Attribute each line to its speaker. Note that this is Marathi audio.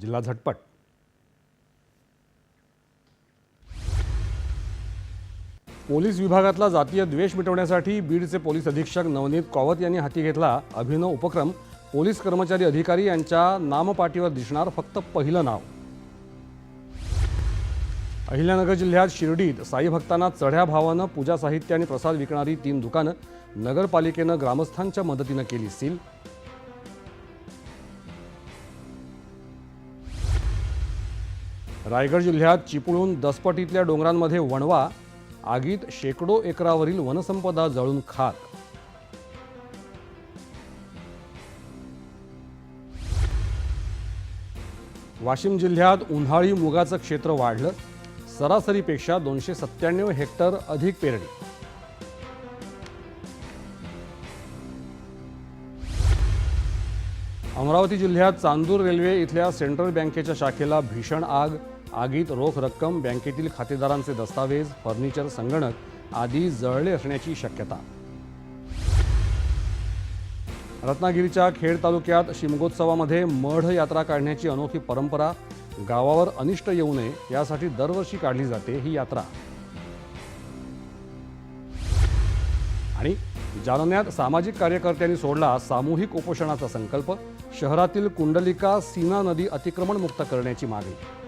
Speaker 1: जिल्हा झटपट. पोलीस विभागातला जातीय द्वेष मिटवण्यासाठी बीडचे पोलीस अधीक्षक नवनीत कॉवत यांनी हाती घेतला अभिनव उपक्रम. पोलीस कर्मचारी अधिकारी यांच्या नामपाटीवर दिसणार फक्त पहिलं नाव. अहिल्यानगर जिल्ह्यात शिर्डीत साई भक्तांना चढ्या भावानं पूजा साहित्य आणि प्रसाद विकणारी तीन दुकानं नगरपालिकेनं ग्रामस्थांच्या मदतीनं केली सील. रायगड जिल्ह्यात चिपळूण दसपटीतल्या डोंगरांमध्ये वणवा आगीत शेकडो एकरावरील वनसंपदा जळून खाक. वाशिम जिल्ह्यात उन्हाळी मुगाचं क्षेत्र वाढलं. सरासरीपेक्षा दोनशे सत्त्याण्णव हेक्टर अधिक पेरणी. अमरावती जिल्ह्यात चांदूर रेल्वे इथल्या सेंट्रल बँकेच्या शाखेला भीषण आग आगीत रोख रक्कम बँकेतील खातेदारांचे दस्तावेज फर्निचर संगणक आदी जळले असण्याची शक्यता. रत्नागिरीच्या खेड तालुक्यात शिमगोत्सवामध्ये मढ यात्रा काढण्याची अनोखी परंपरा गावावर अनिष्ट येऊ नये यासाठी दरवर्षी काढली जाते ही यात्रा. आणि जालन्यात सामाजिक कार्यकर्त्यांनी सोडला सामूहिक उपोषणाचा संकल्प शहरातील कुंडलिका सीना नदी अतिक्रमण मुक्त करण्याची मागणी.